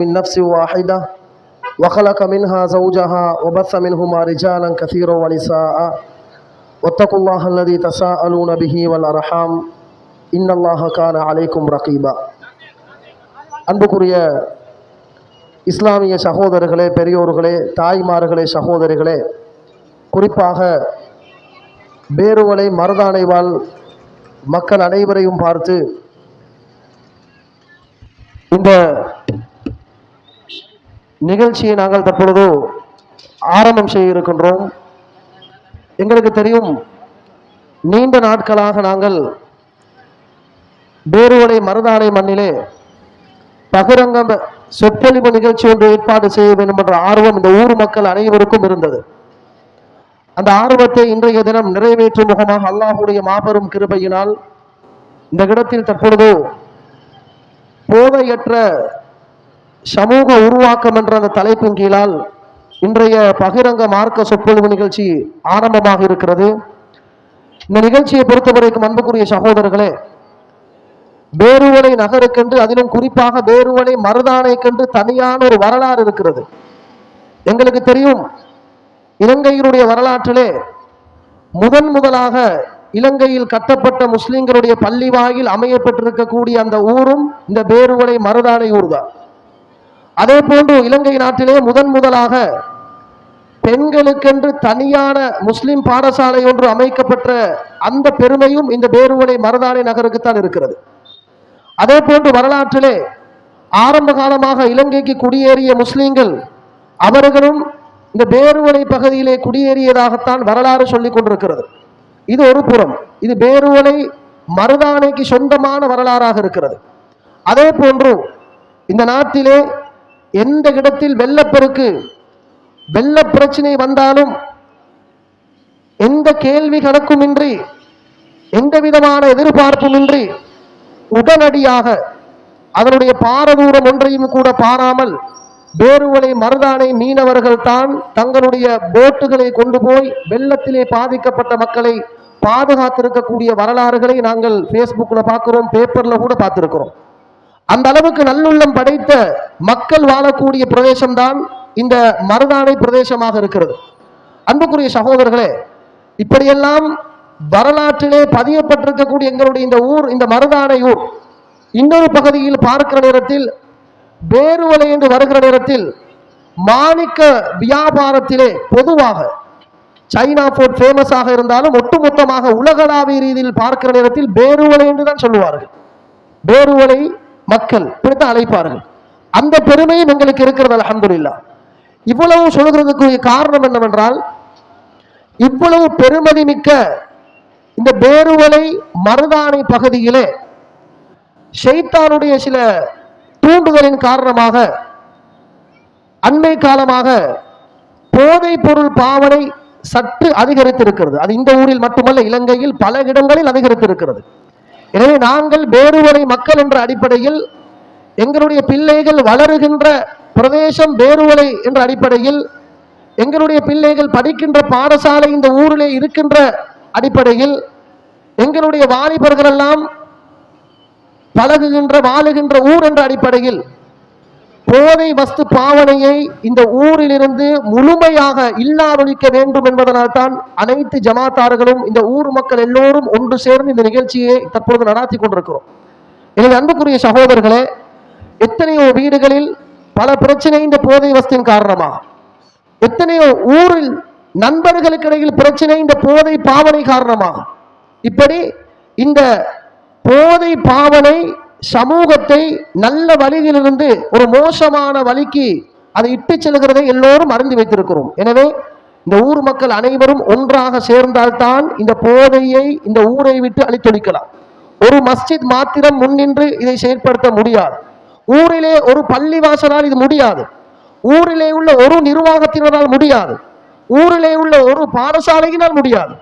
من نفس واحدة وخلق منها زوجها وبث منهما رجالا كثيرا ونساء واتقوا الله الذي تساءلون به والأرحام إن الله كان عليكم رقيبا அன்புக்குரிய இஸ்லாமிய சகோதரர்களே பெரியோர்களே தாய்மார்களே சகோதரிகளே குறிப்பாக பேருவலை மருதானை வாழ் மக்கள் அனைவரையும் பார்த்து இந்த நிகழ்ச்சியை நாங்கள் தற்பொழுது ஆரம்பம் செய்ய இருக்கின்றோம் எங்களுக்கு தெரியும் நீண்ட நாட்களாக நாங்கள் பேருவளை மருதானை மண்ணிலே பகிரங்க சொற்பொழிவு நிகழ்ச்சி ஒன்று ஏற்பாடு செய்ய வேண்டும் என்ற ஆர்வம் இந்த ஊர் மக்கள் அனைவருக்கும் இருந்தது. அந்த ஆர்வத்தை இன்றைய தினம் நிறைவேற்றும் முகமாக அல்லாஹுடைய மாபெரும் கிருபையினால் இந்த இடத்தில் தற்பொழுது போதையற்ற சமூக உருவாக்கம் என்ற அந்த தலைப்பின் கீழால் இன்றைய பகிரங்க மார்க்க சொற்பொழிவு நிகழ்ச்சி ஆரம்பமாக இருக்கிறது. இந்த நிகழ்ச்சியை பொறுத்தவரைக்கும் அன்புக்குரிய சகோதரர்களே பேருவலை நகருக்கென்று அதிலும் குறிப்பாக பேருவலை மருதானைக்கென்று தனியான ஒரு வரலாறு இருக்கிறது. எங்களுக்கு தெரியும் இலங்கையினுடைய வரலாற்றிலே முதன் முதலாக இலங்கையில் கட்டப்பட்ட முஸ்லிம்களுடைய பள்ளி வாயில் அமையப்பட்டிருக்கக்கூடிய அந்த ஊரும் இந்த பேருவலை மருதானை ஊர் தான் அதே போன்று இலங்கை நாட்டிலே முதன் முதலாக பெண்களுக்கென்று தனியான முஸ்லிம் பாடசாலை ஒன்று அமைக்கப்பட்ட அந்த பெருமையும் இந்த பேருவலை மருதானை நகருக்குத்தான் இருக்கிறது. அதே போன்று வரலாற்றிலே ஆரம்ப காலமாக இலங்கைக்கு குடியேறிய முஸ்லீம்கள் அவர்களும் இந்த பேருவலை பகுதியிலே குடியேறியதாகத்தான் வரலாறு சொல்லிக் கொண்டிருக்கிறது. இது ஒரு புறம். இது பேருவலை மருதானைக்கு சொந்தமான வரலாறாக இருக்கிறது. அதே போன்று இந்த நாட்டிலே எந்த இடத்தில் வெள்ளப்பெருக்கு வெள்ள பிரச்சனை வந்தாலும் எந்த கேள்வி கணக்குமின்றி எந்த விதமான எதிர்பார்ப்புமின்றி உடனடியாக அதனுடைய பாரதூரம் ஒன்றையும் கூட பாராமல் வேறுவலை மருதானை மீனவர்கள் தான் தங்களுடைய போட்டுகளை கொண்டு போய் வெள்ளத்திலே பாதிக்கப்பட்ட மக்களை பாதுகாத்திருக்கக்கூடிய வரலாறுகளை நாங்கள் ஃபேஸ்புக்கில் பார்க்குறோம் பேப்பரில் கூட பார்த்துருக்குறோம். அந்த அளவுக்கு நல்லுள்ளம் படைத்த மக்கள் வாழக்கூடிய பிரதேசம்தான் இந்த மருதானை பிரதேசமாக இருக்கிறது. அன்புக்குரிய சகோதரர்களே இப்படியெல்லாம் வரலாற்றிலே பதியப்பட்டிருக்கக்கூடிய எங்களுடைய இந்த ஊர் இந்த மருதானை ஊர் இன்னொரு பகுதியில் பார்க்கிற நேரத்தில் பேருவலை என்று வருகிற நேரத்தில் மாணிக்க வியாபாரத்திலே பொதுவாக சைனா போர்ட் ஃபேமஸாக இருந்தாலும் ஒட்டுமொத்தமாக உலகளாவிய ரீதியில் பார்க்கிற நேரத்தில் பேருவலை என்று தான் சொல்லுவார்கள். பேருவலை மக்கள் இப்படித்தான் அழைப்பார்கள். அந்த பெருமையும் எங்களுக்கு இருக்கிறது அலமதுல்லா இவ்வளவு சொல்கிறதுக்குரிய காரணம் என்னவென்றால் இவ்வளவு பெருமதி மிக்க இந்த பேருவலை மருதானை பகுதியிலே ஷெய்தானுடைய சில தூண்டுதலின் காரணமாக அண்மை காலமாக போதைப் பொருள் பாவனை சற்று அதிகரித்திருக்கிறது. அது இந்த ஊரில் மட்டுமல்ல இலங்கையில் பல இடங்களில் அதிகரித்திருக்கிறது. எனவே நாங்கள் பேருவளை மக்கள் என்ற அடிப்படையில் எங்களுடைய பிள்ளைகள் வளருகின்ற பிரதேசம் பேருவளை என்ற அடிப்படையில் எங்களுடைய பிள்ளைகள் படிக்கின்ற பாடசாலை இந்த ஊரிலே இருக்கின்ற அடிப்படையில் எங்களுடைய வாலிபர்கள் எல்லாம் பழகுகின்ற வாழுகின்ற ஊர் என்ற அடிப்படையில் போதை வஸ்து பாவனையை இந்த ஊரிலிருந்து முழுமையாக இல்லாதொழிக்க வேண்டும் என்பதனால் தான் அனைத்து ஜமாத்தார்களும் இந்த ஊர் மக்கள் எல்லோரும் ஒன்று சேர்ந்து இந்த நிகழ்ச்சியை தற்பொழுது நடாத்தி கொண்டிருக்கிறோம். எனவே அன்புக்குரிய சகோதரர்களே எத்தனையோ வீடுகளில் பல பிரச்சனை இந்த போதை வஸ்தின் காரணமாக எத்தனையோ ஊரில் நண்பர்களுக்கு இடையில் பிரச்சனை இந்த போதை பாவனை காரணமாக இப்படி இந்த போதை பாவனை சமூகத்தை நல்ல வழியிலிருந்து ஒரு மோசமான வழிக்கு அதை இட்டு செல்கிறதை எல்லோரும் அறிந்து வைத்திருக்கிறோம். எனவே இந்த ஊர் மக்கள் அனைவரும் ஒன்றாக சேர்ந்தால்தான் இந்த போதையை இந்த ஊரை விட்டு அழித்தொழிக்கலாம். ஒரு மஸ்ஜித் மாத்திரம் முன்னின்று இதை செயற்படுத்த முடியாது. ஊரிலே ஒரு பள்ளிவாசலால் இது முடியாது. ஊரிலே உள்ள ஒரு நிர்வாகத்தினரால் முடியாது. ஊரிலே உள்ள ஒரு பாடசாலையினால் முடியாது.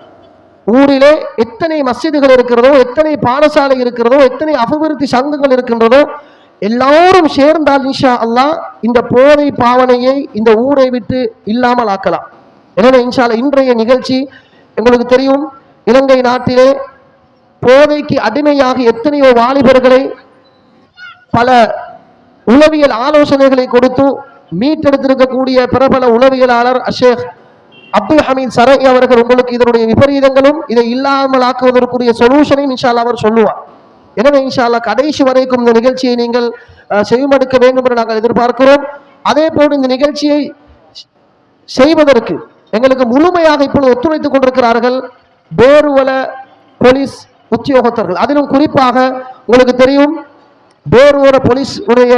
ஊரிலே எத்தனை மசிதிகள் இருக்கிறதோ எத்தனை பாடசாலை இருக்கிறதோ எத்தனை அபிவிருத்தி சங்கங்கள் இருக்கின்றதோ எல்லாரும் சேர்ந்தால் இன்ஷா அல்லா இந்த போதை பாவனையை இந்த ஊரை விட்டு இல்லாமல் ஆக்கலாம். எனவே இன்ஷால இன்றைய நிகழ்ச்சி உங்களுக்கு தெரியும் இலங்கை நாட்டிலே போதைக்கு அடிமையாக எத்தனையோ வாலிபர்களை பல உளவியல் ஆலோசனைகளை கொடுத்து மீட்டெடுத்திருக்கக்கூடிய பிரபல உளவியலாளர் அஷேக் அப்துல் ஹமீத் சரை அவர்கள் உங்களுக்கு இதனுடைய விபரீதங்களும் இதை இல்லாமல் ஆக்குவதற்குரிய சொல்யூஷனையும் இன்ஷால்லா அவர் சொல்லுவார். எனவே இன்ஷால்லா கடைசி வரைக்கும் இந்த நிகழ்ச்சியை நீங்கள் அஹ், செவிமடுக்க வேண்டும் என்று நாங்கள் எதிர்பார்க்கிறோம். அதே போல் இந்த நிகழ்ச்சியை செய்வதற்கு எங்களுக்கு முழுமையாக இப்பொழுது ஒத்துழைத்துக் கொண்டிருக்கிறார்கள் பேருவல போலீஸ் உத்தியோகத்தர்கள். அதிலும் குறிப்பாக உங்களுக்கு தெரியும் பேருவல போலீஸ் உடைய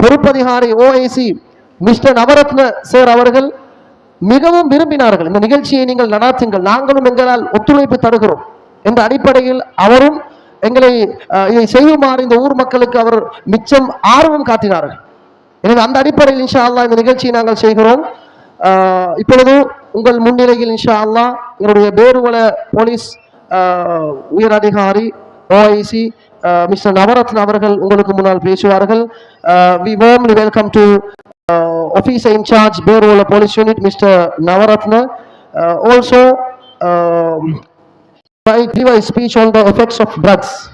பொறுப்பதிகாரி ஓஐசி மிஸ்டர் நவரத்ன சார் அவர்கள் மிகவும் விரும்பினார்கள். இந்த நிகழ்ச்சியை நீங்கள் நடாத்துங்கள். நாங்களும் எங்களால் ஒத்துழைப்பு தருகிறோம். என்ற அடிப்படையில் அவரும் எங்களை இதை செய்யுமாறு இந்த ஊர் மக்களுக்கு அவர் மிச்சம் ஆர்வம் காட்டினார்கள். எனவே அந்த அடிப்படையில் இன்ஷா அல்லா இந்த நிகழ்ச்சியை நாங்கள் செய்கிறோம். இப்பொழுது உங்கள் முன்னிலையில் இன்ஷா அல்லா எங்களுடைய பேருவள போலீஸ் உயர் அதிகாரி ஓஐசி மிஸ்டர் நவரத்ன அவர்கள் உங்களுக்கு முன்னால் பேசுவார்கள். We warmly welcome to Uh, officer in charge, Berola Police Unit, Mr. Navaratna. Uh, also, um, I give a speech on the effects of drugs.